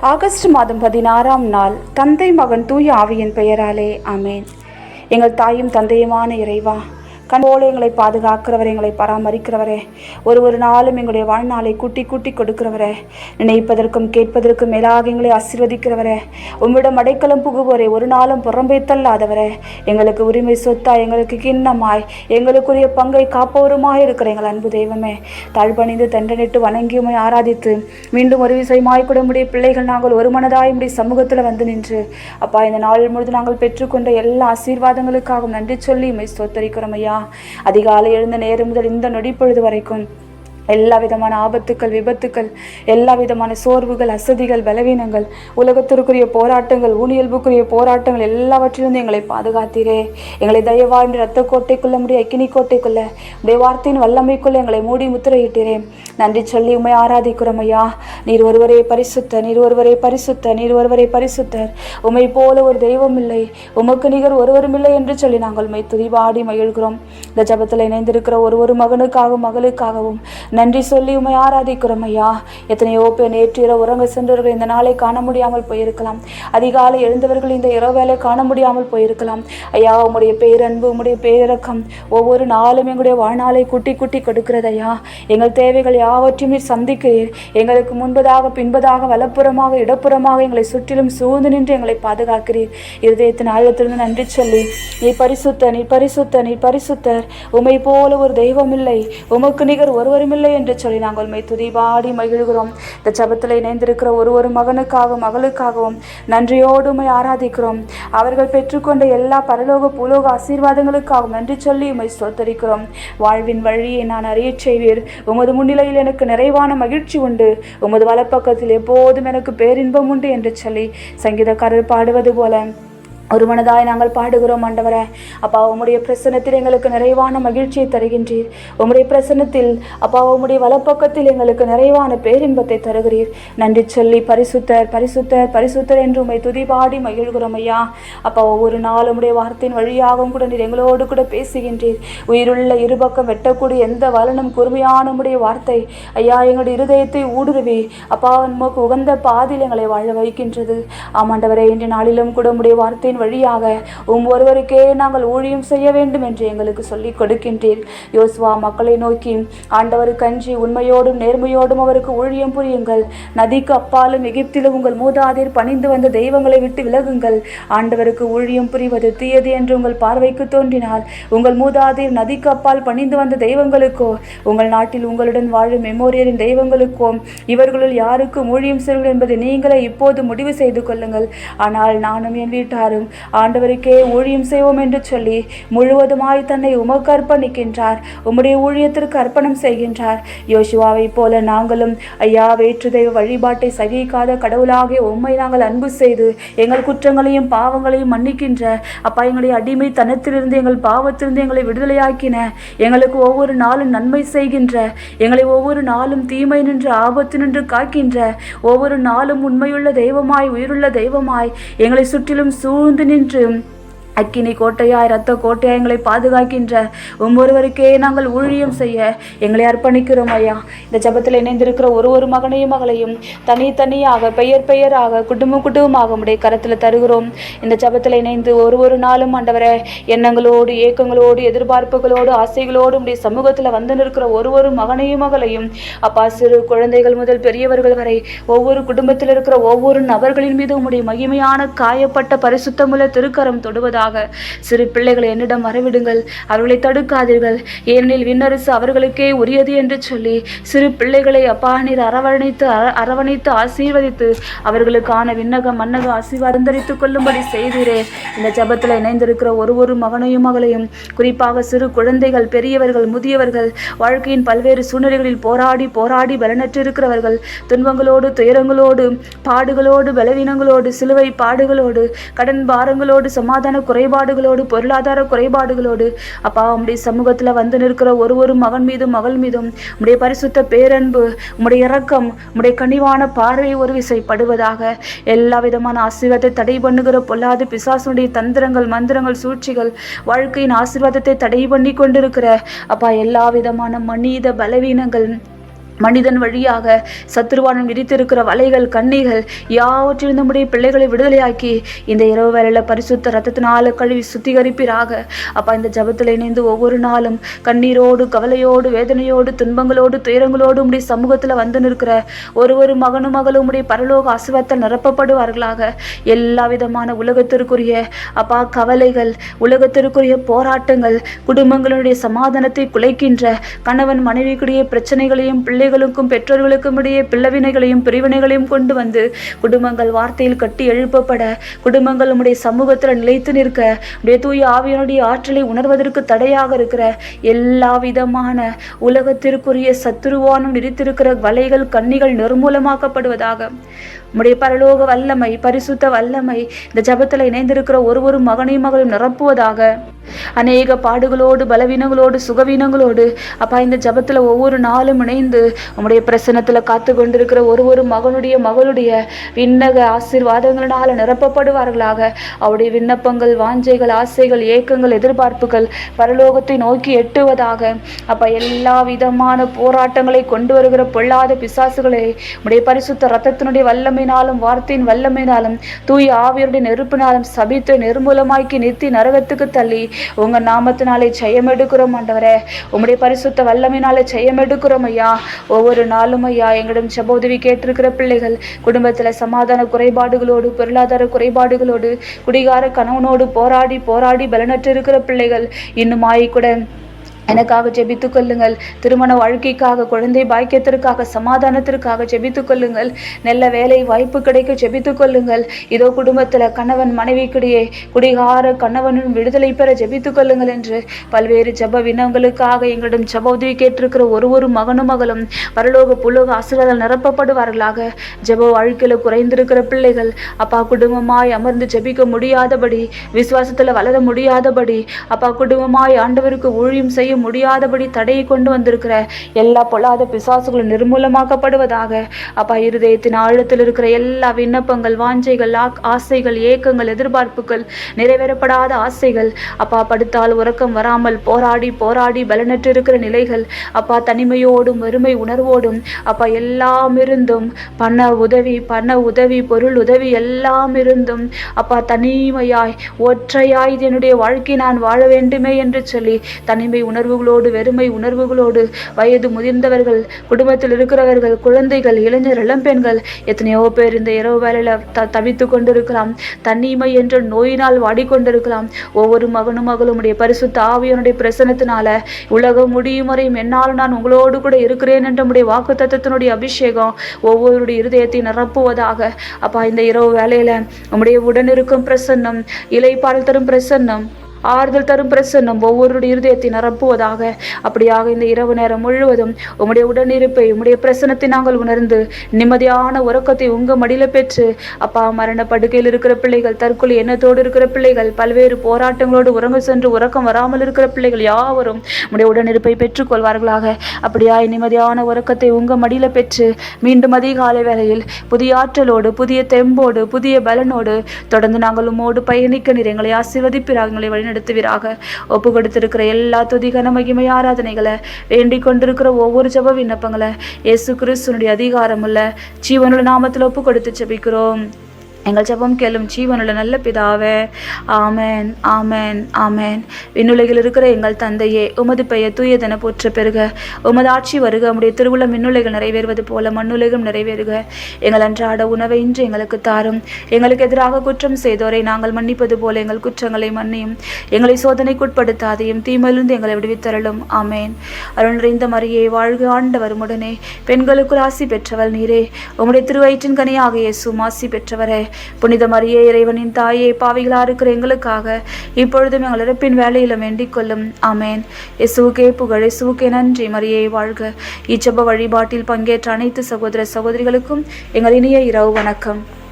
August மாதம் பதினாறாம் நாள் தந்தை மகன் தூய ஆவியின் பெயராலே ஆமேன். எங்கள் தாயும் தந்தையுமான இறைவா கண்போல எங்களை பாதுகாக்கிறவரே எங்களை பராமரிக்கிறவரே. ஒரு ஒரு நாளும் எங்களுடைய வாழ்நாளை கூட்டி கூட்டி கொடுக்கிறவரே. நினைப்பதற்கும் கேட்பதற்கும் மேலாக எங்களை ஆசீர்வதிக்கிறவரே. உம்மிடம் அடைக்கலம் புகுவோரே ஒரு நாளும் புறம்பே தள்ளாதவரே. எங்களுக்கு உரிமை சொத்தா எங்களுக்கு கிண்ணமாய் எங்களுக்குரிய பங்கை காப்பவருமாய் இருக்கிற எங்கள் அன்பு தெய்வமே. தாழ்பணிந்து தண்டனிட்டு வணங்கியுமை ஆராதித்து மீண்டும் ஒரு விசயமாய் கூட முடிய பிள்ளைகள் நாங்கள் ஒரு மனதாய் உடைய சமூகத்தில் வந்து நின்று அப்பா இந்த நாள் முழுது நாங்கள் பெற்றுக்கொண்ட எல்லா ஆசீர்வாதங்களுக்காகவும் நன்றி சொல்லி உம்மை ஸ்தோத்தரிக்கிறோம் ஐயா. அதிகாலை எழுந்த நேரம் முதல் இந்த நொடி பொழுது வரைக்கும் எல்லா விதமான ஆபத்துக்கள் விபத்துக்கள் எல்லா விதமான சோர்வுகள் அசதிகள் பலவீனங்கள் உலகத்திற்குரிய போராட்டங்கள் ஊனியல்புக்குரிய போராட்டங்கள் எல்லாவற்றிலிருந்து எங்களை பாதுகாத்தீரே. எங்களை தயவா என்று ரத்த கோட்டைக்குள்ள முடிய அக்கினி கோட்டைக்குள்ள உடைய வார்த்தையின் வல்லமைக்குள்ள எங்களை மூடி முத்திரையிட்டீரே. நன்றி சொல்லி உமை ஆராதிக்கிறோம் ஐயா. நீர் ஒருவரே பரிசுத்த நீர் ஒருவரே பரிசுத்த நீர் ஒருவரே பரிசுத்தர். உமை போல ஒரு தெய்வம் இல்லை உமக்கு நிகர் ஒருவரும் இல்லை என்று சொல்லி நாங்கள் உண்மை துதிபாடி மகிழ்கிறோம். இந்த ஜபத்தில் இணைந்திருக்கிற ஒரு ஒரு மகனுக்காகவும் மகளுக்காகவும் நன்றி சொல்லி உமை ஆராதிக்கிறோம் ஐயா. எத்தனையோ பேர் நேற்று இரவு உறங்க சென்றவர்கள் இந்த நாளை காண முடியாமல் போயிருக்கலாம். அதிகாலை எழுந்தவர்கள் இந்த இரவு வேலை காண முடியாமல் போயிருக்கலாம். ஐயா உங்களுடைய பேரன்பு உங்களுடைய பேரிறக்கம் ஒவ்வொரு நாளும் எங்களுடைய வாழ்நாளை குட்டி குட்டி கொடுக்கிறது ஐயா. எங்கள் தேவைகள் யாவற்றையும் நீர் சந்திக்கிறீர். எங்களுக்கு முன்பதாக பின்பதாக வலப்புறமாக இடப்புறமாக எங்களை சுற்றிலும் சூழ்ந்து நின்று எங்களை பாதுகாக்கிறீர். இருதயத்தின் ஆழத்திலிருந்து நன்றி சொல்லி நீ பரிசுத்த நீ பரிசுத்த நீ பரிசுத்தர். உமை போல ஒரு தெய்வம் இல்லை. உமக்கு நிகர் ஒருவருமில்லை இல்லை என்று சொல்லி நாங்கள் உண்மை துதிபாடி மகிழ்கிறோம். இந்த ஜபத்தில் இணைந்திருக்கிற ஒரு ஒரு மகனுக்காகவும் மகளுக்காகவும் நன்றியோடு ஆராதிக்கிறோம். அவர்கள் பெற்றுக்கொண்ட எல்லா பரலோக பூலோக ஆசீர்வாதங்களுக்காகவும் நன்றி சொல்லி உண்மை ஸ்தோத்தரிக்கிறோம். வாழ்வின் வழியை நான் அறிய செய்வீர். உமது முன்னிலையில் எனக்கு நிறைவான மகிழ்ச்சி உண்டு. உமது வலப்பக்கத்தில் எப்போதும் எனக்கு பேரின்பம் உண்டு என்று சொல்லி சங்கீதக்காரர் பாடுவது போல. ஒருமனதாய் நாங்கள் பாடுகிறோம் ஆண்டவரே. அப்பா உம்முடைய பிரசன்னத்தில் எங்களுக்கு நிறைவான மகிழ்ச்சியை தருகின்றீர். உம்முடைய பிரசன்னத்தில் அப்பா உம்முடைய வலப்பக்கத்தில் எங்களுக்கு நிறைவான பேரின்பத்தை தருகிறீர். நன்றி சொல்லி பரிசுத்தர் பரிசுத்தர் பரிசுத்தர் என்று உம்மை துதிபாடி மகிழ்கிறோம் ஐயா. அப்பா ஒவ்வொரு நாள் உம்முடைய வார்த்தையின் வழியாகவும் கூட நீர் எங்களோடு கூட பேசுகின்றீர். உயிருள்ள இருபக்கம் வெட்டக்கூடிய எந்த வலனும் கூர்மையான உம்முடைய வார்த்தை ஐயா எங்களுடைய இருதயத்தை ஊடுருவி அப்பா உமக்கு உகந்த பாதில் எங்களை வாழ வைக்கின்றது. ஆமாண்டவரே இன்று நாளிலும் கூட உம்முடைய வார்த்தையின் வழியாக உம் ஒருவருக்கே நாங்கள் ஊழியம் செய்ய வேண்டும் என்று எங்களுக்கு சொல்லிக் கொடுக்கின்றீர். யோசுவா மக்களை நோக்கி ஆண்டவருக்கு அஞ்சி உண்மையோடும் நேர்மையோடும் அவருக்கு ஊழியம் புரியுங்கள். நதிக்கு அப்பாலும் எகிப்திலும் உங்கள் மூதாதையர் பணிந்து வந்த தெய்வங்களை விட்டு விலகுங்கள். ஆண்டவருக்கு ஊழியம் புரிவது தீயது என்று உங்கள் பார்வைக்கு தோன்றினால் உங்கள் மூதாதையர் நதிக்கு அப்பால் பணிந்து வந்த தெய்வங்களுக்கோ உங்கள் நாட்டில் உங்களுடன் வாழும் மெமோரியரின் தெய்வங்களுக்கோ இவர்களுள் யாருக்கும் ஊழியம் செய்வது என்பதை நீங்களே இப்போது முடிவு செய்து கொள்ளுங்கள். ஆனால் நானும் என் வீட்டாரும் ஆண்டவருக்கே ஊழியம் செய்வோம் என்று சொல்லி முழுவதுமாய் தன்னை உமக்கு அர்ப்பணிக்கின்றார் உம்முடைய ஊழியத்திற்கு அர்ப்பணம் செய்கின்றார். யோசுவாவைப் போல நாங்களும் ஐயா வேற்றுதெய்வ வழிபாட்டை சகிக்காத கடவுளாகிய உம்மை நாங்கள் அன்பு செய்து எங்கள் குற்றங்களையும் பாவங்களையும் மன்னிக்கின்ற அப்பா எங்களுடைய அடிமைத்தனத்திலிருந்து எங்கள் பாவத்திலிருந்து எங்களை விடுதலையாக்கின எங்களுக்கு ஒவ்வொரு நாளும் நன்மை செய்கின்ற எங்களை ஒவ்வொரு நாளும் தீமை நின்று ஆபத்து நின்று காக்கின்ற ஒவ்வொரு நாளும் உண்மையுள்ள தெய்வமாய் உயிருள்ள தெய்வமாய் எங்களை சுற்றிலும் சூழ்ந்து நின்று அக்கினி கோட்டையாய் இரத்த கோட்டையாய் எங்களை பாதுகாக்கின்ற. ஒவ்வொருவருக்கே நாங்கள் ஊழியம் செய்ய எங்களை அர்ப்பணிக்கிறோம் ஐயா. இந்த ஜபத்தில் இணைந்திருக்கிற ஒரு ஒரு மகனையும் மகளையும் தனித்தனியாக பெயர் பெயராக குடும்பம் குடும்பமாக உடைய கரத்தில் தருகிறோம். இந்த ஜபத்தில் இணைந்து ஒரு ஒரு நாளும் ஆண்டவரை எண்ணங்களோடு ஏக்கங்களோடு எதிர்பார்ப்புகளோடு ஆசைகளோடு உடைய சமூகத்தில் வந்து நிற்கிற ஒரு ஒரு மகனையும் மகளையும் அப்பா சிறு குழந்தைகள் முதல் பெரியவர்கள் வரை ஒவ்வொரு குடும்பத்தில் இருக்கிற ஒவ்வொரு நபர்களின் மீது உம்முடைய மகிமையான காயப்பட்ட பரிசுத்தமுள்ள திருக்கரம் தொடுவதாக சிறு பிள்ளைகளை என்னிடம் வரவிடுங்கள். அவர்களை தடுக்காதீர்கள். ஏனெனில் விண்ணரசு அவர்களுக்கே உரியது என்று சொல்லி சிறு பிள்ளைகளை அப்பா நீர் அரவணைத்து அரவணைத்து ஆசீர்வதித்து அவர்களுக்கான விண்ணக மன்னக ஆசீர்வாதந்தரித்துக் கொள்ளும்படி செய்தீரே. இந்த ஜபத்தில் இணைந்திருக்கிற ஒரு ஒரு மகனையும் மகளையும் குறிப்பாக சிறு குழந்தைகள் பெரியவர்கள் முதியவர்கள் வாழ்க்கையின் பல்வேறு சூழ்நிலைகளில் போராடி போராடி பலனற்றிருக்கிறவர்கள் துன்பங்களோடு துயரங்களோடு பாடுகளோடு பலவீனங்களோடு சிலுவை பாடுகளோடு கடன் பாரங்களோடு சமாதான குறைபாடுகளோடு பொருளாதார குறைபாடுகளோடு அப்பா உம்முடைய சமூகத்தில் வந்து நிற்கிற ஒரு ஒரு மகன் மீதும் மகள் மீதும் உம்முடைய பரிசுத்த பேரன்பு உம்முடைய இரக்கம் உம்முடைய கனிவான பார்வை ஒரு விசைப்படுவதாக எல்லா விதமான ஆசீர்வாதத்தை தடை பண்ணுகிற பொல்லாத பிசாசுடைய தந்திரங்கள் மந்திரங்கள் சூழ்ச்சிகள் வாழ்க்கையின் ஆசீர்வாதத்தை தடை பண்ணி கொண்டிருக்கிற அப்பா எல்லா விதமான மனித பலவீனங்கள் மனிதன் வழியாக சத்துருவானம் விரித்திருக்கிற வலைகள் கண்ணிகள் யாவற்றிலும் நம்முடைய பிள்ளைகளை விடுதலையாக்கி இந்த இரவு வேளையில பரிசுத்த ரத்தத்தினால கழுவி சுத்திகரிப்பீராக. அப்பா இந்த ஜபத்தில் இணைந்து ஒவ்வொரு நாளும் கண்ணீரோடு கவலையோடு வேதனையோடு துன்பங்களோடு துயரங்களோடு உடைய சமூகத்தில் வந்து நிற்கிற ஒரு ஒரு மகனும் மகளும் உடைய பரலோக அசுவத்தால் நிரப்பப்படுவார்களாக. எல்லா விதமான உலகத்திற்குரிய அப்பா கவலைகள் உலகத்திற்குரிய போராட்டங்கள் குடும்பங்களுடைய சமாதானத்தை குலைக்கின்ற கணவன் மனைவிக்குரிய பிரச்சனைகளையும் பிள்ளை பிள்ளைகளுக்கும் பெற்றோர்களுக்கும் இடையே பிள்ளவினைகளையும் பிரிவினைகளையும் கொண்டு வந்து குடும்பங்கள் வார்த்தையில் கட்டி எழுப்பப்பட குடும்பங்கள் உடைய சமூகத்தில் நிலைத்து நிற்க உடைய தூய ஆவியனுடைய ஆற்றலை உணர்வதற்கு தடையாக இருக்கிற எல்லா விதமான உலகத்திற்குரிய சத்துருவானும் நிறுத்திருக்கிற வலைகள் கண்ணிகள் நிர்மூலமாக்கப்படுவதாக உம்முடைய பரலோக வல்லமை பரிசுத்த வல்லமை இந்த ஜபத்தில் இணைந்திருக்கிற ஒரு ஒரு மகனையும் மகளும் நிரப்புவதாக. அநேக பாடுகளோடு பலவீனங்களோடு சுகவீனங்களோடு அப்பா இந்த ஜபத்தில் ஒவ்வொரு நாளும் இணைந்து உம்முடைய பிரசனத்தில் காத்து கொண்டிருக்கிற ஒரு ஒரு மகனுடைய மகளுடைய விண்ணக ஆசீர்வாதங்களினால் நிரப்பப்படுவார்களாக. அவருடைய விண்ணப்பங்கள் வாஞ்சைகள் ஆசைகள் ஏக்கங்கள் எதிர்பார்ப்புகள் பரலோகத்தை நோக்கி எட்டுவதாக. அப்போ எல்லா விதமான போராட்டங்களை கொண்டு வருகிற பொல்லாத பிசாசுகளை உடைய பரிசுத்த ரத்தத்தினுடைய வல்லமை வல்லமையினாலும் வார்த்தையின் வல்லமையினாலும் தூய ஆவியருடைய நெருப்பினாலும் சபித்து நிர்மூலமாக்கி நிறுத்தி நரகத்துக்கு தள்ளி. உங்க நாமத்தினாலே ஜெயம் எடுக்கிறோம் ஆண்டவரே. உம்முடைய பரிசுத்த வல்லமையினாலே ஜெயம் எடுக்கிறோம் ஐயா. ஒவ்வொரு நாளும் ஐயா எங்களிடம் ஜெபோதவி கேட்டிருக்கிற பிள்ளைகள் குடும்பத்துல சமாதான குறைபாடுகளோடு பொருளாதார குறைபாடுகளோடு குடிகார கணவனோடு போராடி போராடி பலனற்று இருக்கிற பிள்ளைகள் இன்னும் ஆயிக்கூட எனக்காக ஜெபித்துக் கொள்ளுங்கள். திருமண வாழ்க்கைக்காக குழந்தை பாக்கியத்திற்காக சமாதானத்திற்காக ஜெபித்துக் கொள்ளுங்கள். நல்ல வேலை வாய்ப்பு கிடைக்க ஜெபித்துக் கொள்ளுங்கள். இதோ குடும்பத்தில் கணவன் மனைவிக்கிடையே குடிகார கணவனும் விடுதலை பெற ஜெபித்துக் கொள்ளுங்கள் என்று பல்வேறு ஜப வினங்களுக்காக எங்களிடம் ஜப உதவி கேட்டிருக்கிற ஒரு ஒரு மகனும் மகளும் பரலோக புலோக ஆசீர்வாதம் நிரப்பப்படுவார்களாக. ஜப வாழ்க்கையில் குறைந்திருக்கிற பிள்ளைகள் அப்பா குடும்பமாய் அமர்ந்து ஜெபிக்க முடியாதபடி விசுவாசத்தில் வளர முடியாதபடி அப்பா குடும்பமாய் ஆண்டவருக்கு ஊழியம் செய்ய முடியாதபடி தடையை கொண்டு வந்திருக்கிற எல்லா பொல்லாத பிசாசுகளும் நிர்மூலமாக்கப்படுவதாக. அப்பா இருதயத்தின் ஆழத்தில் இருக்கிற எல்லா விண்ணப்பங்கள் வாஞ்சைகள் ஆசைகள் ஏக்கங்கள் எதிர்பார்ப்புகள் நிறைவேறப்படாத ஆசைகள். அப்பா படுத்தால் உறக்கம் வராமல் போராடி போராடி பலனற்று இருக்கிற நிலைகள். அப்பா தனிமையோடும் வறுமை உணர்வோடும் அப்பா எல்லாம் இருந்தும் பண உதவி பண உதவி பொருள் உதவி எல்லாம் இருந்தும் அப்பா தனிமையாய் ஒற்றையாய் என்னுடைய வாழ்க்கை நான் வாழ வேண்டுமே என்று சொல்லி தனிமை உணர்வுகளோடு வெறுமை உணர்வுகளோடு வயது முதிர்ந்தவர்கள் குடும்பத்தில் இருக்கிறவர்கள் குழந்தைகள் இளைஞர் இளம்பெண்கள் எத்தனையோ பேர் இந்த இரவு வேலையில த தவித்து கொண்டிருக்கலாம். தன்னிமை என்ற நோயினால் வாடிக்கொண்டிருக்கலாம். ஒவ்வொரு மகனும் மகளும் உடைய பரிசுத்த ஆவியனுடைய பிரசனத்தினால உலகம் முடியும் வரையும் என்னால் நான் உங்களோடு கூட இருக்கிறேன் என்ற உடைய வாக்கு தத்துவத்தினுடைய அபிஷேகம் ஒவ்வொருடைய இருதயத்தை நிரப்புவதாக. அப்பா இந்த இரவு வேலையில நம்முடைய உடனிருக்கும் பிரசன்னம் இலைப்பாடல் தரும் பிரசன்னம் ஆறுதல் தரும் பிரசன்னம் ஒவ்வொருடைய இருதயத்தை நிரப்புவதாக. அப்படியாக இந்த இரவு நேரம் முழுவதும் உம்முடைய உடனிருப்பை உம்முடைய பிரசனத்தை நாங்கள் உணர்ந்து நிம்மதியான உறக்கத்தை உங்க மடியில பெற்று அப்பா மரண படுக்கையில் இருக்கிற பிள்ளைகள் தற்கொலை எண்ணத்தோடு இருக்கிற பிள்ளைகள் பல்வேறு போராட்டங்களோடு உறங்க சென்று உறக்கம் வராமல் இருக்கிற பிள்ளைகள் யாவரும் உம்முடைய உடனிருப்பை பெற்றுக்கொள்வார்களாக. அப்படியாய் நிம்மதியான உறக்கத்தை உங்க மடியில பெற்று மீண்டும் அதிகாலை வேளையில் புதிய ஆற்றலோடு புதிய தெம்போடு புதிய பலனோடு தொடர்ந்து நாங்கள் உம்மோடு பயணிக்க நீர் எங்களை ஆசீர்வதிப்பிறாக எங்களை நடத்துவீராக ஒப்பு கொடுத்திருக்கிற எல்லா துதிகன மகிமை ஆராதனைகளை வேண்டிக் கொண்டிருக்கிற ஒவ்வொரு ஜப விண்ணப்பங்களை இயேசு கிறிஸ்துனுடைய அதிகாரமுள்ள ஜீவனுள்ள நாமத்தில் ஒப்பு கொடுத்து ஜபிக்கிறோம். எங்கள் ஜபம் கேளும் ஜீவனுள்ள நல்ல பிதாவே ஆமென் ஆமென் ஆமென். விண்ணுலகில் இருக்கிற எங்கள் தந்தையே உமது பெயர் தூயதென போற்ற பெறுக உமது ஆட்சி வருக உடைய திருவுள்ள மின்னுலைகள் நிறைவேறுவது போல மண்ணுலகம் நிறைவேறுக. எங்கள் அன்றாட உணவை இன்று எங்களுக்கு தாரும். எங்களுக்கு எதிராக குற்றம் செய்தோரை நாங்கள் மன்னிப்பது போல எங்கள் குற்றங்களை மன்னியும். எங்களை சோதனைக்குட்படுத்தாதையும் தீமையிலிருந்து எங்களை விடுவித்தரலும் ஆமேன். அருள் நிறைந்த மரியே வாழ்க ஆண்டவர் உடனே பெண்களுக்குள் ஆசி பெற்றவள் நீரே. உம்முடைய திருவயிற்றின் கனியாக இயேசும் ஆசி பெற்றவரே. புனித மரியே இறைவனின் தாயே பாவிகளா இருக்கிற எங்களுக்காக இப்பொழுதும் எங்கள் இறப்பின் வேலையில வேண்டிக் கொள்ளும். ஆமேன். இயேசுவுக்கே புகழ் இயேசுவுக்கே நன்றி. மரியே வாழ்க. இச்சப வழிபாட்டில் பங்கேற்ற அனைத்து சகோதர சகோதரிகளுக்கும் எங்கள் இனிய இரவு வணக்கம்.